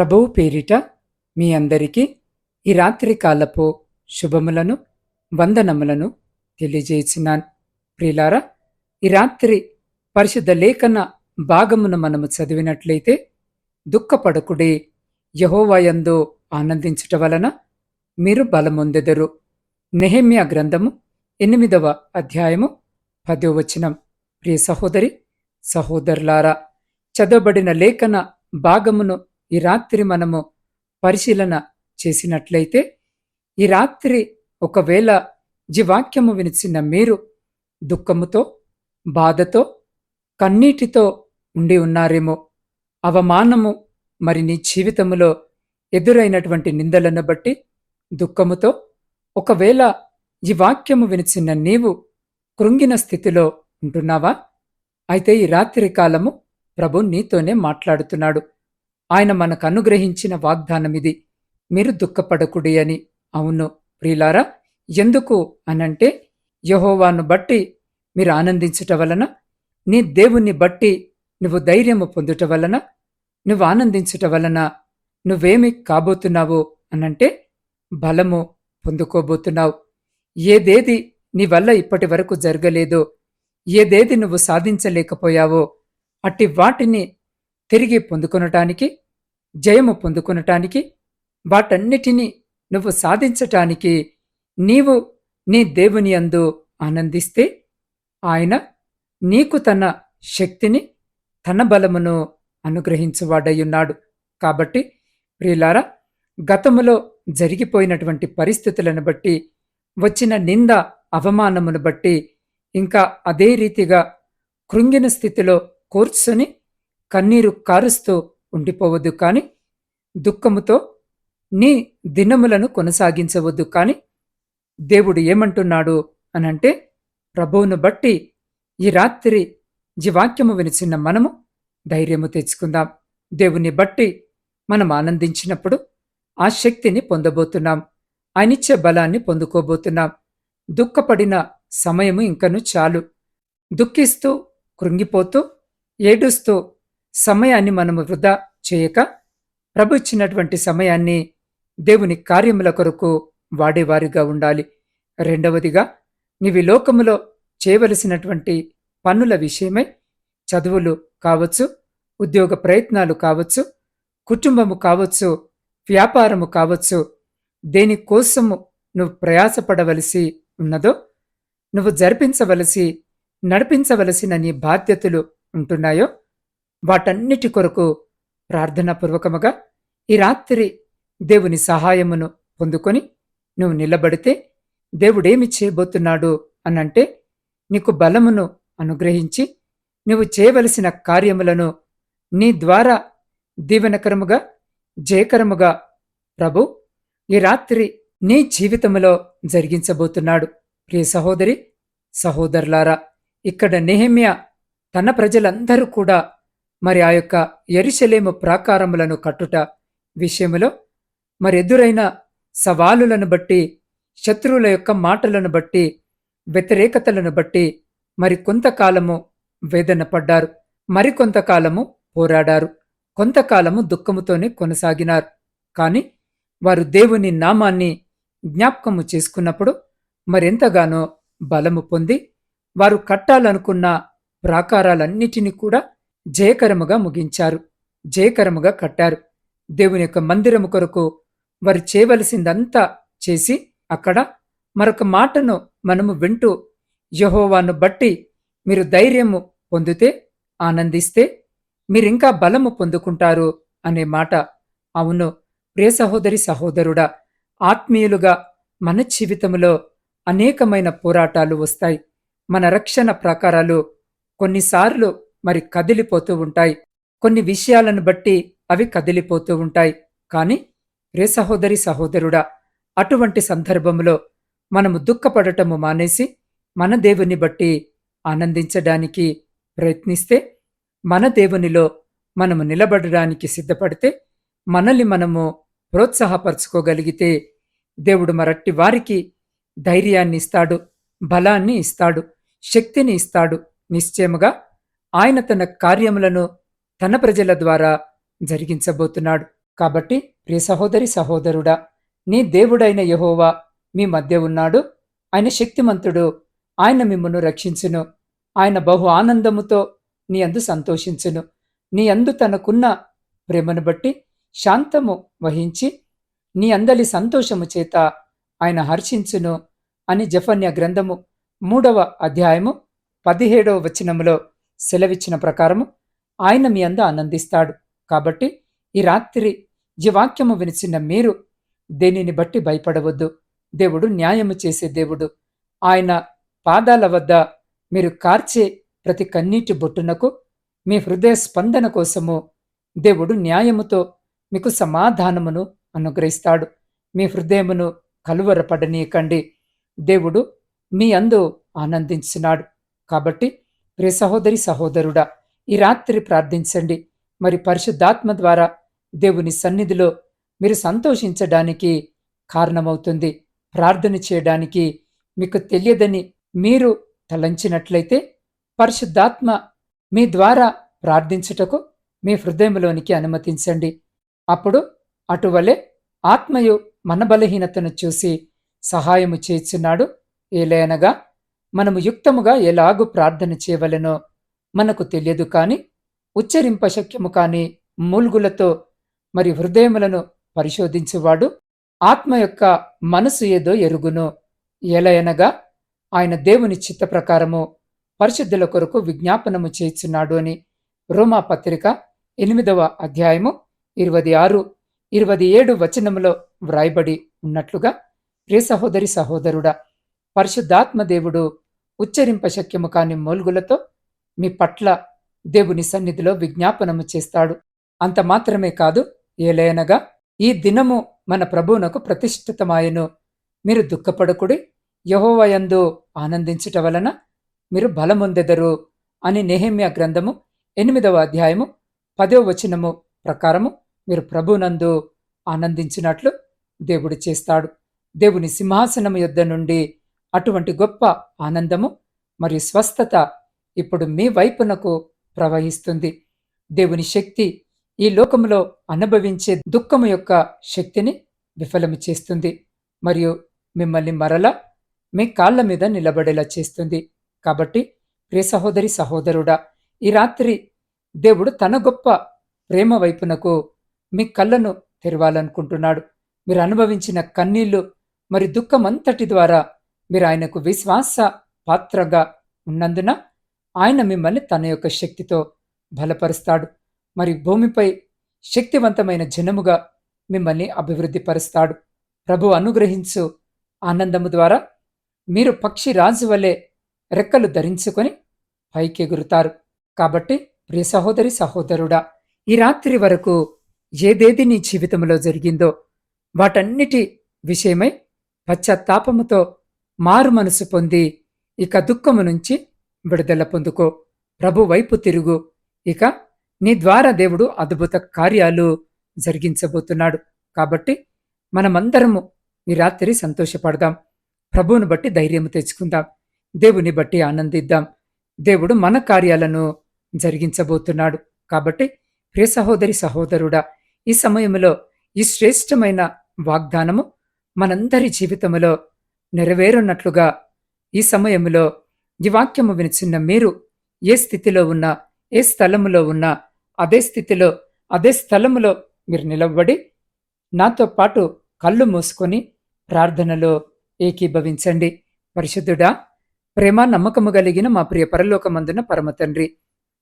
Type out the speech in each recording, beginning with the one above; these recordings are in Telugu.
ప్రభువు పేరిట మీ అందరికీ ఈ రాత్రి కాలపు శుభములను వందనములను తెలియజేసినాను. ప్రిలారా ఈ రాత్రి పరిశుద్ధ లేఖన భాగమును మనము చదివినట్లయితే దుఃఖపడకుడే యహోవాయందు ఆనందించుట వలన మీరు బలమొందెదరు. నెహమ్యా గ్రంథము ఎనిమిదవ అధ్యాయము పదో వచనం. ప్రియ సహోదరి సహోదరులారా చదవబడిన లేఖన భాగమును ఈ రాత్రి మనము పరిశీలన చేసినట్లయితే ఈ రాత్రి ఒకవేళ జీవాక్యము వినిచిన మీరు దుఃఖముతో బాధతో కన్నీటితో ఉండి ఉన్నారేమో అవమానము మరి నీ జీవితములో ఎదురైనటువంటి నిందలను బట్టి దుఃఖముతో ఒకవేళ ఈ వాక్యము వినిచిన నీవు కృంగిన స్థితిలో ఉంటున్నావా? అయితే ఈ రాత్రి కాలము ప్రభు నీతోనే మాట్లాడుతున్నాడు. ఆయన మనకు అనుగ్రహించిన వాగ్దానం ఇది మీరు దుఃఖపడకుడి అని. అవును ప్రియులారా ఎందుకు అనంటే యహోవాను బట్టి మీరు ఆనందించుట వలన నీ దేవుణ్ణి బట్టి నువ్వు ధైర్యము పొందుట వలన నువ్వు ఆనందించుట వలన నువ్వేమి కాబోతున్నావు అనంటే బలము పొందుకోబోతున్నావు. ఏదేది నీ వల్ల ఇప్పటి వరకు జరగలేదో ఏదేది నువ్వు సాధించలేకపోయావో అట్టి వాటిని తిరిగి పొందుకొనటానికి జయము పొందుకొనటానికి వాటన్నిటినీ నువ్వు సాధించటానికి నీవు నీ దేవుని అందు ఆనందిస్తే ఆయన నీకు తన శక్తిని తన బలమును అనుగ్రహించువాడయ్యున్నాడు. కాబట్టి ప్రియులారా గతములో జరిగిపోయినటువంటి పరిస్థితులను బట్టి వచ్చిన నింద అవమానమును బట్టి ఇంకా అదే రీతిగా కృంగిన స్థితిలో కూర్చొని కన్నీరు కారుస్తూ ఉండిపోవద్దు కాని దుఃఖముతో నీ దినములను కొనసాగించవద్దు కాని దేవుడు ఏమంటున్నాడు అనంటే ప్రభువును బట్టి ఈ రాత్రి జీవాక్యము వినిచిన మనము ధైర్యము తెచ్చుకుందాం. దేవుని బట్టి మనం ఆనందించినప్పుడు ఆ శక్తిని పొందబోతున్నాం. ఆయనిచ్చే బలాన్ని పొందుకోబోతున్నాం. దుఃఖపడిన సమయము ఇంకను చాలు. దుఃఖిస్తూ కృంగిపోతూ ఏడుస్తూ సమయాన్ని మనము వృధా చేయక ప్రభు ఇచ్చినటువంటి సమయాన్ని దేవుని కార్యముల కొరకు వాడేవారిగా ఉండాలి. రెండవదిగా నీవి లోకములో చేయవలసినటువంటి పనుల విషయమై చదువులు కావచ్చు ఉద్యోగ ప్రయత్నాలు కావచ్చు కుటుంబము కావచ్చు వ్యాపారము కావచ్చు దేనికోసము నువ్వు ప్రయాసపడవలసి ఉన్నదో నువ్వు జరిపించవలసి నడిపించవలసిన నీ బాధ్యతలు ఉంటున్నాయో వాటన్నిటి కొరకు ప్రార్థనాపూర్వకముగా ఈ రాత్రి దేవుని సహాయమును పొందుకొని నువ్వు నిలబడితే దేవుడేమి చేయబోతున్నాడు అనంటే నీకు బలమును అనుగ్రహించి నువ్వు చేయవలసిన కార్యములను నీ ద్వారా దీవెనకరముగా జయకరముగా ప్రభు ఈ రాత్రి నీ జీవితములో జరిగించబోతున్నాడు. ప్రియ సహోదరి సహోదరులారా ఇక్కడ నెహమ్య తన ప్రజలందరూ కూడా మరి ఆ యొక్క ఎరిశలేము ప్రాకారములను కట్టుట విషయములో మరి ఎదురైన సవాలులను బట్టి శత్రువుల యొక్క మాటలను బట్టి వ్యతిరేకతలను బట్టి మరి కొంతకాలము వేదన పడ్డారు. మరికొంతకాలము పోరాడారు. కొంతకాలము దుఃఖముతోనే కొనసాగినారు. కాని వారు దేవుని నామాన్ని జ్ఞాపకము చేసుకున్నప్పుడు మరెంతగానో బలము పొంది వారు కట్టాలనుకున్న ప్రాకారాలన్నిటినీ కూడా జయకరముగా ముగించారు. జయకరముగా కట్టారు. దేవుని యొక్క మందిరము కొరకు వారు చేయవలసిందంతా చేసి అక్కడ మరొక మాటను మనము వింటూ యహోవాను బట్టి మీరు ధైర్యము పొందితే ఆనందిస్తే మీరింకా బలము పొందుకుంటారు అనే మాట. అవును ప్రియ సహోదరి సహోదరుడా ఆత్మీయులుగా మన జీవితంలో అనేకమైన పోరాటాలు వస్తాయి. మన రక్షణ ప్రకారాలు కొన్నిసార్లు మరి కదిలిపోతూ ఉంటాయి. కొన్ని విషయాలను బట్టి అవి కదిలిపోతూ ఉంటాయి. కాని రే సహోదరి సహోదరుడా అటువంటి సందర్భంలో మనము దుఃఖపడటము మానేసి మన దేవుని బట్టి ఆనందించడానికి ప్రయత్నిస్తే మన దేవునిలో మనము నిలబడడానికి సిద్ధపడితే మనల్ని మనము ప్రోత్సాహపరచుకోగలిగితే దేవుడు మరట్టి వారికి ధైర్యాన్ని ఇస్తాడు బలాన్ని ఇస్తాడు శక్తిని ఇస్తాడు. నిశ్చయముగా ఆయన తన కార్యములను తన ప్రజల ద్వారా జరిగించబోతున్నాడు. కాబట్టి ప్రియ సహోదరి సహోదరుడా నీ దేవుడైన యహోవా మీ మధ్య ఉన్నాడు. ఆయన శక్తిమంతుడు. ఆయన మిమ్మను రక్షించును. ఆయన బహు ఆనందముతో నీ అందు సంతోషించును. నీ అందు తనకున్న ప్రేమను బట్టి శాంతము వహించి నీ అందలి సంతోషము చేత ఆయన హర్షించును అని జఫన్య గ్రంథము మూడవ అధ్యాయము పదిహేడవ వచనములో సెలవిచ్చిన ప్రకారము ఆయన మీ అంద ఆనందిస్తాడు. కాబట్టి ఈ రాత్రి ఈ వాక్యము వినిచిన మీరు దేనిని బట్టి భయపడవద్దు. దేవుడు న్యాయము చేసే దేవుడు. ఆయన పాదాల వద్ద మీరు కార్చే ప్రతి కన్నీటి బొట్టునకు మీ హృదయ స్పందన కోసము దేవుడు న్యాయముతో మీకు సమాధానమును అనుగ్రహిస్తాడు. మీ హృదయమును కలువరపడనీయకండి. దేవుడు మీ అందు ఆనందించినాడు. కాబట్టి ప్రియ సహోదరి సహోదరుడా ఈ రాత్రి ప్రార్థించండి. మరి పరిశుద్ధాత్మ ద్వారా దేవుని సన్నిధిలో మీరు సంతోషించడానికి కారణమవుతుంది. ప్రార్థన చేయడానికి మీకు తెలియదని మీరు తలంచినట్లయితే పరిశుద్ధాత్మ మీ ద్వారా ప్రార్థించుటకు మీ హృదయంలోనికి అనుమతించండి. అప్పుడు అటువలే ఆత్మయు మన బలహీనతను చూసి సహాయము చేస్తున్నాడు. ఏలయనగా మనము యుక్తముగా ఎలాగు ప్రార్థన చేయవలెనో మనకు తెలియదు కాని ఉచ్చరింపశక్యము కాని మూల్గులతో మరి హృదయములను పరిశోధించువాడు ఆత్మ యొక్క మనసు ఏదో ఎరుగును. ఎలయనగా ఆయన దేవుని చిత్త ప్రకారము పరిశుద్ధుల కొరకు విజ్ఞాపనము చేస్తున్నాడు అని రోమా పత్రిక ఎనిమిదవ అధ్యాయము ఇరవై ఆరు ఇరవై ఏడు వచనములో వ్రాయబడి ఉన్నట్లుగా ప్రియ సహోదరి సహోదరుడా పరిశుద్ధాత్మదేవుడు ఉచ్చరింప శక్యము కాని మూల్గులతో మీ పట్ల దేవుని సన్నిధిలో విజ్ఞాపనము చేస్తాడు. అంత మాత్రమే కాదు ఏలయనగా ఈ దినము మన ప్రభువునకు ప్రతిష్ఠితమాయను. మీరు దుఃఖపడకుడి యహోవయందు ఆనందించుట వలన మీరు బలముందెదరు అని నెహమ్య గ్రంథము ఎనిమిదవ అధ్యాయము పదో వచనము ప్రకారము మీరు ప్రభునందు ఆనందించినట్లు దేవుడు చేస్తాడు. దేవుని సింహాసనము యొద్ద నుండి అటువంటి గొప్ప ఆనందము మరియు స్వస్థత ఇప్పుడు మీ వైపునకు ప్రవహిస్తుంది. దేవుని శక్తి ఈ లోకంలో అనుభవించే దుఃఖము యొక్క శక్తిని విఫలము చేస్తుంది. మరియు మిమ్మల్ని మరల మీ కాళ్ళ మీద నిలబడేలా చేస్తుంది. కాబట్టి ప్రియ సహోదరి సహోదరుడా ఈ రాత్రి దేవుడు తన గొప్ప ప్రేమ వైపునకు మీ కళ్ళను తెరవాలనుకుంటున్నాడు. మీరు అనుభవించిన కన్నీళ్ళు మరి దుఃఖమంతటి ద్వారా మీరు ఆయనకు విశ్వాస పాత్రగా ఉన్నందున ఆయన మిమ్మల్ని తన యొక్క శక్తితో బలపరుస్తాడు. మరి భూమిపై శక్తివంతమైన జనముగా మిమ్మల్ని అభివృద్ధి పరుస్తాడు ప్రభు అనుగ్రహించు ఆనందము ద్వారా మీరు పక్షి రాజు వలె రెక్కలు ధరించుకొని పైకెగురుతారు. కాబట్టి ప్రియ సహోదరి సహోదరుడా ఈ రాత్రి వరకు ఏదేది నీ జీవితంలో జరిగిందో వాటన్నిటి విషయమై పశ్చాత్తాపముతో మారు మనసు పొంది ఇక దుఃఖము నుంచి విడుదల పొందుకో. ప్రభు వైపు తిరుగు. ఇక నీ ద్వారా దేవుడు అద్భుత కార్యాలు జరిగించబోతున్నాడు. కాబట్టి మనమందరము ఈ రాత్రి సంతోషపడదాం. ప్రభువును బట్టి ధైర్యం తెచ్చుకుందాం. దేవుని బట్టి ఆనందిద్దాం. దేవుడు మన కార్యాలను జరిగించబోతున్నాడు. కాబట్టి ప్రియ సహోదరి సహోదరుడా ఈ సమయంలో ఈ శ్రేష్టమైన వాగ్దానము మనందరి జీవితములో నెరవేరున్నట్లుగా ఈ సమయంలో ఈ వాక్యము వినిచిన్న మీరు ఏ స్థితిలో ఉన్నా ఏ స్థలములో ఉన్నా అదే స్థితిలో అదే స్థలములో మీరు నిలబడి నాతో పాటు కళ్ళు మూసుకొని ప్రార్థనలో ఏకీభవించండి. పరిశుద్ధుడా ప్రేమ నమ్మకము కలిగిన మా ప్రియ పరలోకమందున పరమతండ్రి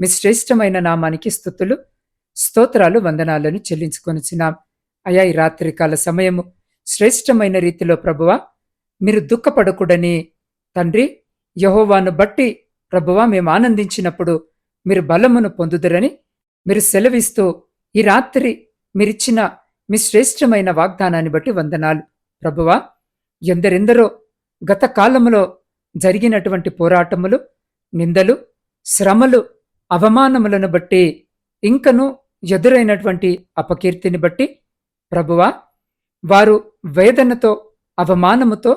మీ శ్రేష్టమైన నామానికి స్థుతులు స్తోత్రాలు వందనాలను చెల్లించుకొనిచున్నాం. అయా ఈ రాత్రికాల సమయము శ్రేష్టమైన రీతిలో ప్రభువా మీరు దుఃఖపడకూడని. తండ్రి యహోవాను బట్టి ప్రభువా మేము ఆనందించినప్పుడు మీరు బలమును పొందుదురని మీరు సెలవిస్తూ ఈ రాత్రి మీరిచ్చిన మీ శ్రేష్టమైన వాగ్దానాన్ని బట్టి వందనాలు. ప్రభువా ఎందరెందరో గత కాలంలో జరిగినటువంటి పోరాటములు నిందలు శ్రమలు అవమానములను బట్టి ఇంకను ఎదురైనటువంటి అపకీర్తిని బట్టి ప్రభువా వారు వేదనతో అవమానముతో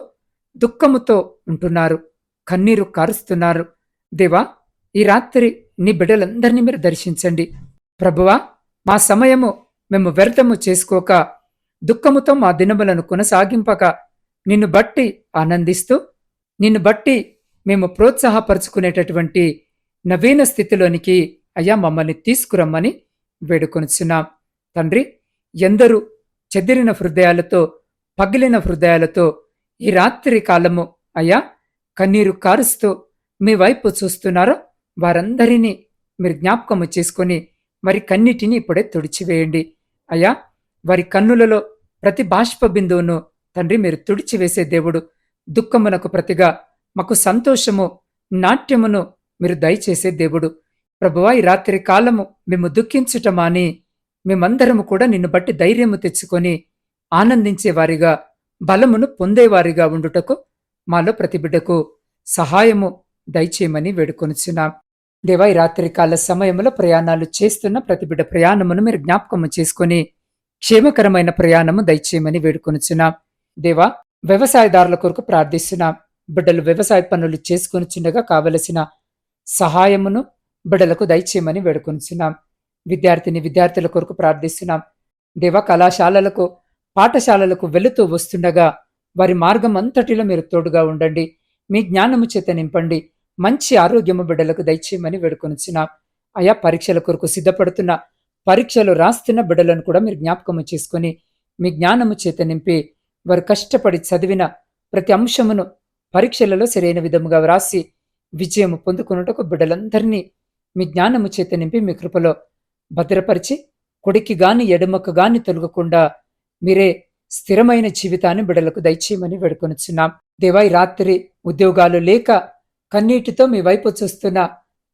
దుఃఖముతో ఉంటున్నారు. కన్నీరు కారుస్తున్నారు. దేవా ఈ రాత్రి నీ బిడ్డలందరినీ మీరు దర్శించండి. ప్రభువా మా సమయము మేము వ్యర్థము చేసుకోక దుఃఖముతో మా దినములను కొనసాగింపక నిన్ను బట్టి ఆనందిస్తూ నిన్ను బట్టి మేము ప్రోత్సాహపరుచుకునేటటువంటి నవీన స్థితిలోనికి అయ్యా మమ్మల్ని తీసుకురమ్మని వేడుకొనిచున్నాం. తండ్రి ఎందరూ చెదిరిన హృదయాలతో పగిలిన హృదయాలతో ఈ రాత్రి కాలము అయ్యా కన్నీరు కారుస్తూ మీ వైపు చూస్తున్నారో వారందరినీ మీరు జ్ఞాపకము చేసుకొని వారి కన్నిటిని ఇప్పుడే తుడిచివేయండి. అయ్యా వారి కన్నులలో ప్రతి బాష్ప బిందువును తండ్రి మీరు తుడిచివేసే దేవుడు. దుఃఖమునకు ప్రతిగా మాకు సంతోషము నాట్యమును మీరు దయచేసే దేవుడు. ప్రభువా ఈ రాత్రి కాలము మేము దుఃఖించుటమాని మేమందరము కూడా నిన్ను బట్టి ధైర్యము తెచ్చుకొని ఆనందించేవారిగా బలమును పొందేవారిగా ఉండుటకు మాలో ప్రతి బిడ్డకు సహాయము దయచేయమని వేడుకొనిచున్నాం. దేవా ఈ రాత్రికాల సమయంలో ప్రయాణాలు చేస్తున్న ప్రతి బిడ్డ ప్రయాణమును మీరు జ్ఞాపకము చేసుకొని క్షేమకరమైన ప్రయాణము దయచేయమని వేడుకొనిచున్నాం. దేవా వ్యవసాయదారుల కొరకు ప్రార్థిస్తున్నాం. బిడ్డలు వ్యవసాయ పనులు చేసుకొనిచుండగా చిన్నగా కావలసిన సహాయమును బిడ్డలకు దయచేయమని వేడుకొనిచున్నాం. విద్యార్థిని విద్యార్థుల కొరకు ప్రార్థిస్తున్నాం. దేవా కళాశాలలకు పాఠశాలలకు వెళుతూ వస్తుండగా వారి మార్గం అంతటిలో మీరు తోడుగా ఉండండి. మీ జ్ఞానము చేత నింపండి. మంచి ఆరోగ్యము బిడ్డలకు దయచేయమని వేడుకొనిచ్చిన ఆయా పరీక్షల కొరకు సిద్ధపడుతున్న పరీక్షలు రాస్తున్న బిడ్డలను కూడా మీరు జ్ఞాపకము చేసుకొని మీ జ్ఞానము చేత నింపి వారు కష్టపడి చదివిన ప్రతి అంశమును పరీక్షలలో సరైన విధముగా వ్రాసి విజయము పొందుకున్నటకు బిడ్డలందరినీ మీ జ్ఞానము చేత నింపి మీ కృపలో భద్రపరిచి కొడికి గాని ఎడమకు గాని తొలగకుండా మీరే స్థిరమైన జీవితాన్ని బిడలకు దయచేయమని వేడుకొనుచున్నాం. దేవా ఈ రాత్రి ఉద్యోగాలు లేక కన్నీటితో మీ వైపు చూస్తున్న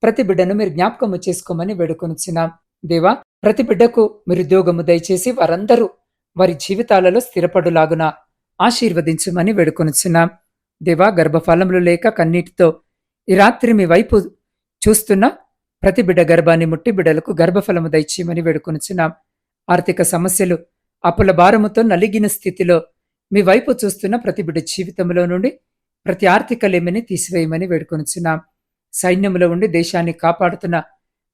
ప్రతి బిడ్డను మీరు జ్ఞాపకము చేసుకోమని వేడుకొనుచున్నాం. దేవా ప్రతి బిడ్డకు మీరు ఉద్యోగము దయచేసి వారందరూ వారి జీవితాలలో స్థిరపడులాగున ఆశీర్వదించమని వేడుకొనుచున్నాం. దేవా గర్భఫలములు లేక కన్నీటితో ఈ రాత్రి మీ వైపు చూస్తున్న ప్రతి బిడ్డ గర్భాన్ని ముట్టి బిడ్డలకు గర్భఫలము దయచేయమని వేడుకొనుచున్నాం. ఆర్థిక సమస్యలు అప్పుల భారముతో నలిగిన స్థితిలో మీ వైపు చూస్తున్న ప్రతి బిడ్డ జీవితంలో నుండి ప్రతి ఆర్థిక లేమిని తీసివేయమని వేడుకొనిచున్నాం. సైన్యంలో ఉండి దేశాన్ని కాపాడుతున్న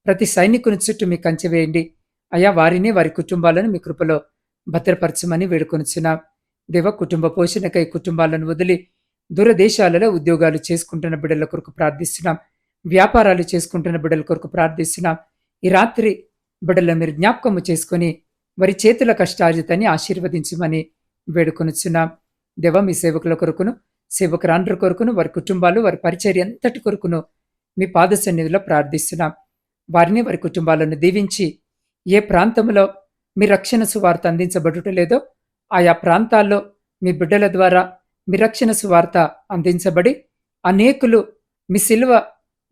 ప్రతి సైనికుని చుట్టూ మీ కంచె వేయండి. అయా వారిని వారి కుటుంబాలను మీ కృపలో భద్రపరచమని వేడుకొనిచున్నాం. దేవ కుటుంబ పోషణకై కుటుంబాలను వదిలి దూరదేశాలలో ఉద్యోగాలు చేసుకుంటున్న బిడ్డల కొరకు ప్రార్థిస్తున్నాం. వ్యాపారాలు చేసుకుంటున్న బిడ్డల కొరకు ప్రార్థిస్తున్నాం. ఈ రాత్రి బిడ్డలను మీరు జ్ఞాపకము చేసుకొని వారి చేతుల కష్టార్జితాన్ని ఆశీర్వదించమని వేడుకొనుచున్నాం. దేవ మీ సేవకుల కొరకును సేవకురాండ్రు కొరకును వారి కుటుంబాలు వారి పరిచర్య అంతటి కొరకును మీ పాద సన్నిధిలో ప్రార్థిస్తున్నాం. వారిని వారి కుటుంబాలను దీవించి ఏ ప్రాంతంలో మీ రక్షణ సువార్త అందించబడుట లేదో ఆయా ప్రాంతాల్లో మీ బిడ్డల ద్వారా మీ రక్షణ సువార్త అందించబడి అనేకులు మీ సిల్వ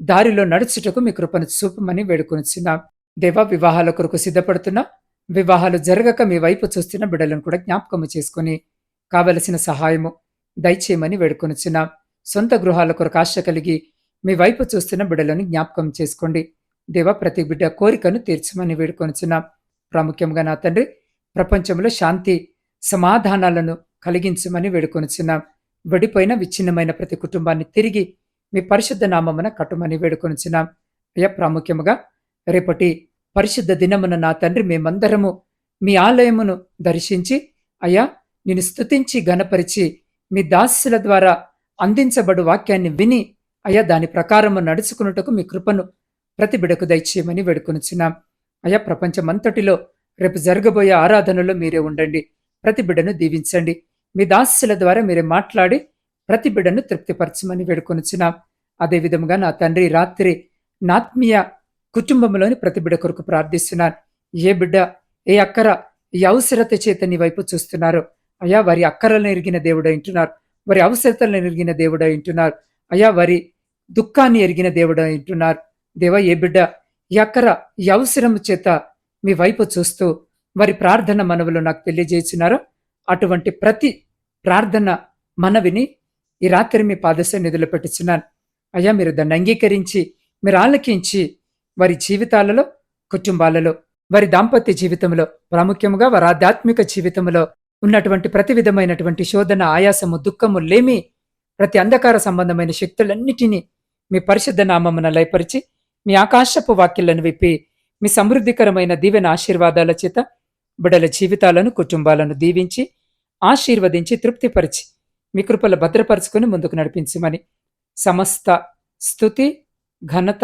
దారిలో నడుచుటకు మీ కృపను చూపమని వేడుకొనిచున్నాం. దేవ వివాహాల కొరకు సిద్ధపడుతున్నా. వివాహాలు జరగక మీ వైపు చూస్తున్న బిడ్డలను కూడా జ్ఞాపకము చేసుకుని కావలసిన సహాయము దయచేయమని వేడుకొనిచున్నాం సొంత గృహాల కొరకు ఆశ కలిగి మీ వైపు చూస్తున్న బిడ్డలను జ్ఞాపకం చేసుకోండి. దేవ ప్రతి బిడ్డ కోరికను తీర్చమని వేడుకొనుచున్నాం ప్రాముఖ్యంగా నా తండ్రి ప్రపంచంలో శాంతి సమాధానాలను కలిగించమని వేడుకొనుచున్నాం విడిపోయిన విచ్ఛిన్నమైన ప్రతి కుటుంబాన్ని తిరిగి మీ పరిశుద్ధ నామమున కట్టుమని వేడుకొనుచున్నాం. అయ్యా ప్రాముఖ్యముగా రేపటి పరిశుద్ధ దినమున నా తండ్రి మేమందరము మీ ఆలయమును దర్శించి అయ్యా నేను స్తుతించి గనపరిచి మీ దాసుల ద్వారా అందించబడు వాక్యాన్ని విని అయ్యా దాని ప్రకారము నడుచుకున్నటకు మీ కృపను ప్రతి బిడకు దయచేయమని వేడుకొనిచున్నాం. అయ్యా ప్రపంచమంతటిలో రేపు జరగబోయే ఆరాధనలో మీరే ఉండండి ప్రతి బిడను దీవించండి. మీ దాసుల ద్వారా మీరే మాట్లాడి ప్రతి బిడను తృప్తిపరచమని వేడుకొనిచున్నాం. అదేవిధముగా నా తండ్రి రాత్రి నాత్మీయ కుటుంబంలోని ప్రతి బిడ్డ కొరకు ప్రార్థిస్తున్నాను. ఏ బిడ్డ ఏ అక్కర ఏ అవసరత చేత నీ వైపు చూస్తున్నారు. అయ్యా వారి అక్కరలను ఎరిగిన దేవుడు వింటున్నారు వారి అవసరతలను ఎరిగిన దేవుడు వింటున్నారు అయ్యా వారి దుఃఖాన్ని ఎరిగిన దేవుడు వింటున్నారు దేవ ఏ బిడ్డ ఈ అక్కర ఈ అవసరం చేత మీ వైపు చూస్తూ వారి ప్రార్థన మనవులు నాకు తెలియజేస్తున్నారో. అటువంటి ప్రతి ప్రార్థన మనవిని ఈ రాత్రి మీ పాదశ నిధులు పెట్టుచున్నాను. అయ్యా మీరు దాన్ని అంగీకరించి మీరు ఆలకించి వారి జీవితాలలో కుటుంబాలలో వారి దాంపత్య జీవితంలో ప్రాముఖ్యముగా వారి ఆధ్యాత్మిక జీవితంలో ఉన్నటువంటి ప్రతి విధమైనటువంటి శోధన ఆయాసము దుఃఖము లేమి ప్రతి అంధకార సంబంధమైన శక్తులన్నిటినీ మీ పరిశుద్ధ నామమున లయపరిచి మీ ఆకాశపు వాక్యలను విప్పి మీ సమృద్ధికరమైన దీవెన ఆశీర్వాదాల చేత బిడల జీవితాలను కుటుంబాలను దీవించి ఆశీర్వదించి తృప్తిపరిచి మీ కృపల భద్రపరుచుకుని ముందుకు నడిపించమని సమస్త స్థుతి ఘనత